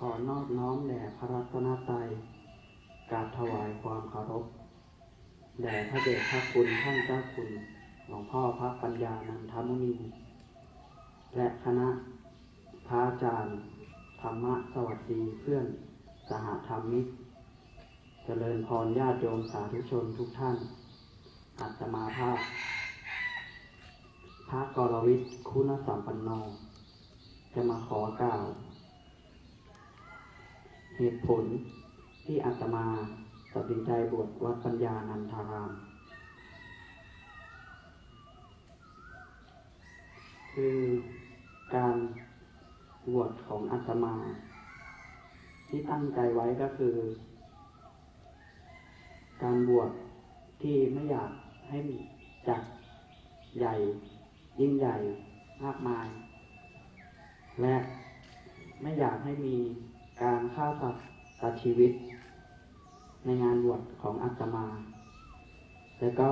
ขอนอบน้อมแด่พระรัตนตรัยกราบถวายความเคารพแด่พระเดชพระคุณท่านเจ้าคุณหลวงพ่อพระปัญญานันทมุนี และคณะพระอาจารย์ ธรรมะสวัสดีเพื่อนสหธรรมิกเจริญพรญาติโยมสาธุชนทุกท่าน อัตมาภาพ พระกรวิทย์คุณสัมปันโน จะมาขอกล่าว เหตุผลที่อาตมาตัดสินใจบวชวัดปัญญานันทาราม คือการบวชของอาตมา ที่ตั้งใจไว้ก็คือ การบวชที่ไม่อยากให้มีจัดใหญ่ ยิ่งใหญ่มากมาย และไม่อยากให้มี การฆ่าสัตว์ตัดชีวิต ในงานบวชของอาตมา แล้วก็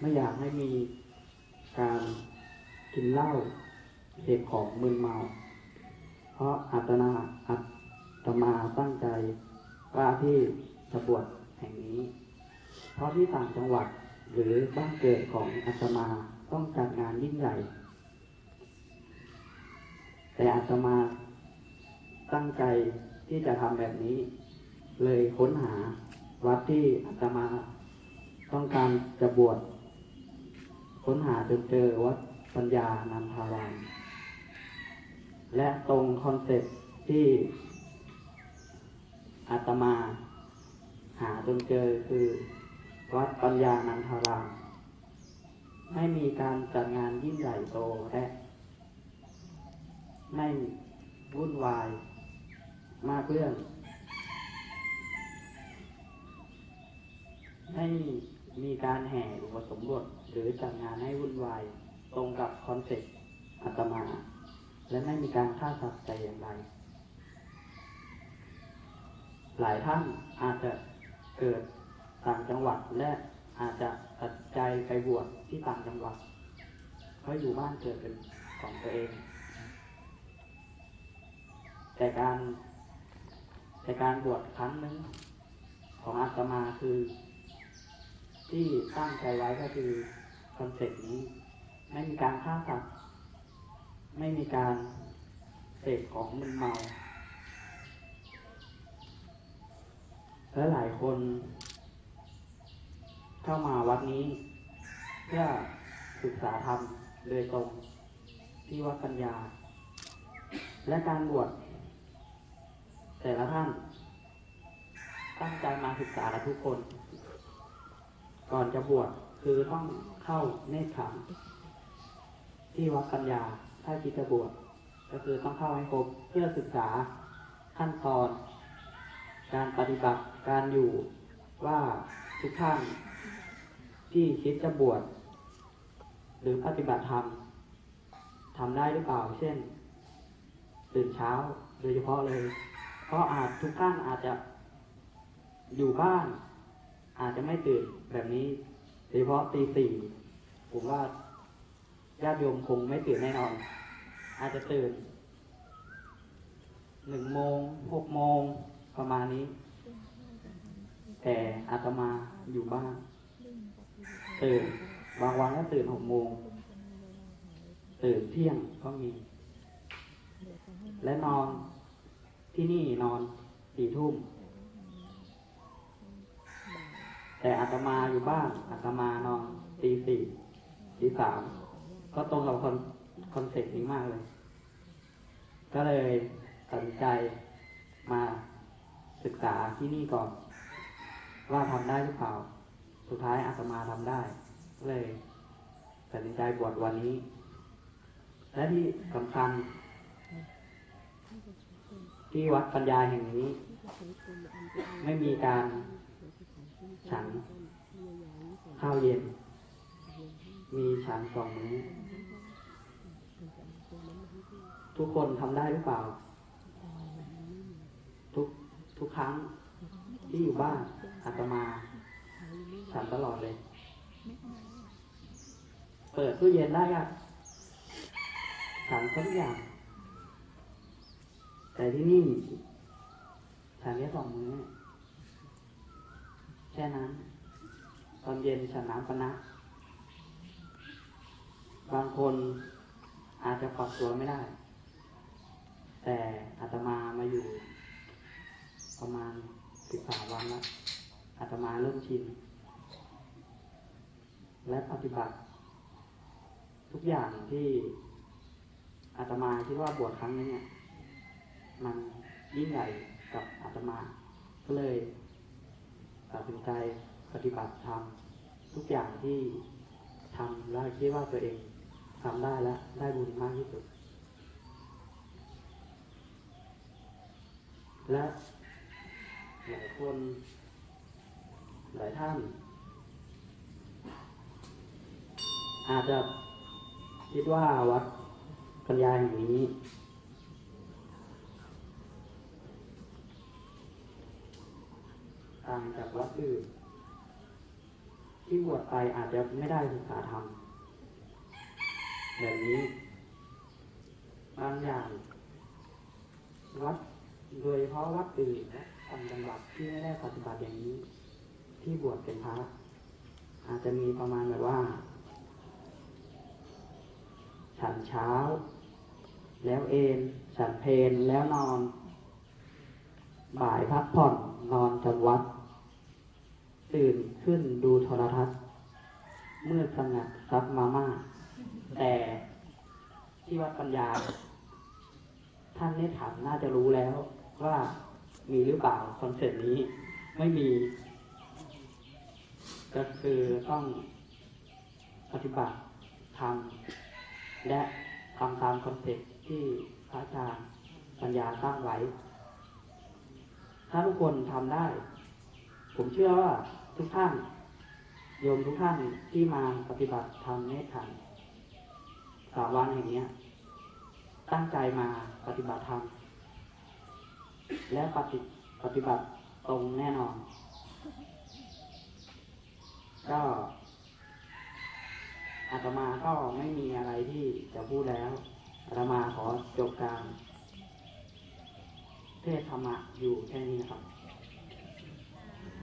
ไม่อยากให้มีการกินเหล้าเสพของมึนเมา เพราะอาตนาอาตมาตั้งใจว่าที่จะบวชแห่งนี้ เพราะที่ต่างจังหวัดหรือบ้านเกิดของอาตมาต้องจัดงานยิ่งใหญ่ แต่อาตมา ตั้งใจที่จะทำแบบนี้ เลยค้นหาวัดที่อาตมาต้องการจะบวชค้นหาจนเจอวัดปัญญานันทารามและตรงคอนเซ็ปต์ที่อาตมา หาจนเจอคือวัดปัญญานันทารามไม่มีการจัดงานยิ่งใหญ่โตและไม่วุ่นวาย มากเรื่องไม่มีการแห่อุปสมบทหรือจัดงานให้วุ่นวายตรงกับคอนเซ็ปต์อาตมา และไม่มีการฆ่าสัตว์แต่อย่างใดหลายท่านอาจจะเกิดต่างจังหวัดและอาจจะตัดใจไปบวชที่ต่างจังหวัดเพราะอยู่บ้านเกิดเป็นของตัวเอง แต่การ แต่การบวชครั้งหนึ่งของอาตมาคือ ที่ตั้งใจไว้ก็คือคอนเซ็ปต์นี้ ไม่มีการฆ่าสัตว์ไม่มีการเสพของมึนเมาและหลายคน เข้ามาวัดนี้ เพื่อศึกษาธรรมโดยตรงที่วัดปัญญา และการบวช แต่ละท่าน ตั้งใจมาศึกษาละทุกคน ก่อนจะบวชคือต้องเข้าเนตรขันธ์ที่วัดปัญญาถ้าคิดจะบวชก็คือต้องเข้าให้ครบเพื่อศึกษาขั้นตอน การปฏิบัติการอยู่ว่าทุกท่านที่คิดจะบวชหรือปฏิบัติธรรมทำได้หรือเปล่า เช่น ตื่นเช้าโดยเฉพาะเลย เพราะอาจทุกท่านอาจจะอยู่บ้าน อาจจะไม่ตื่นแบบนี้โดยเฉพาะตีสี่ผมว่าญาติโยมคงไม่ตื่นแน่นอน อาจจะตื่นหนึ่งโมงหกโมงประมาณนี้ แต่อาตมาอยู่บ้านตื่นบางวันก็ตื่นหกโมงตื่นเที่ยงก็มี และนอน ที่นี่นอนสี่ทุ่ม แต่อาตมาอยู่บ้านอาตมานอนตีสี่ตีสามก็ตรงกับคอนคอนเซ็ปต์นี้มากเลย ก็เลยตัดสินใจมาศึกษาที่นี่ก่อน ว่าทำได้หรือเปล่า สุดท้ายอาตมาทำได้ก็เลยตัดสินใจบวชวันนี้ และที่สำคัญ ที่วัดปัญญาแห่งนี้ ไม่มีการฉันข้าวเย็น มีฉันสองมื้อทุกคนทำได้หรือเปล่า ทุกทุกครั้งที่อยู่บ้านอาตมา ฉันตลอดเลย เปิดตู้เย็นได้อะฉันทุกอย่าง แต่ที่นี่ฉันแค่สองมื้อแค่นั้น ตอนเย็นฉันน้ำปะนะ บางคนอาจจะปรับตัวไม่ได้ แต่อาตมามาอยู่ ประมาณสิบสามวันแล้วอาตมาเริ่มชิน และปฏิบัติ ทุกอย่างที่อาตมาคิดว่าบวชครั้งนี้เนี่ย มันยิ่งใหญ่กับอาตมา ก็เลยตัดสินใจปฏิบัติทำทุกอย่างที่ทำแล้วคิดว่าตัวเองทำได้และได้บุญมากที่สุด และหลายคนหลายท่าน อาจจะคิดว่าวัดปัญญาแห่งนี้ ต่างจากวัดอื่น ที่บวชไปอาจจะไม่ได้ศึกษาธรรมแบบนี้บางอย่างวัดโดยเฉพาะวัดอื่นและต่างจังหวัดที่ไม่ได้ปฏิบัติอย่างนี้ ที่บวชเป็นพระอาจจะมีประมาณแบบว่า ฉันเช้า แล้วเอนฉันเพนแล้วนอน บ่ายพักผ่อนนอนจำวัด ตื่นขึ้นดูโทรทัศน์มืดสงัดซับมาม่า แต่ที่วัดปัญญา ท่านได้ถามน่าจะรู้แล้วว่ามีหรือเปล่าคอนเซ็ปต์นี้ไม่มี ก็คือต้องปฏิบัติทำและทำตามคอนเซ็ปต์ที่พระอาจารย์ปัญญาสร้างไว้ ถ้าทุกคนทำได้ ผมเชื่อว่า ทุกท่านโยมทุกท่านที่มาปฏิบัติธรรมเนตรขันสาวันอย่างเนี้ยตั้งใจมาปฏิบัติธรรมและปฏิปฏิบัติตรงแน่นอน ก็อาตมาก็ไม่มีอะไรที่จะพูดแล้วอาตมาขอจบการ เทศธรรมะอยู่แค่นี้นะครับ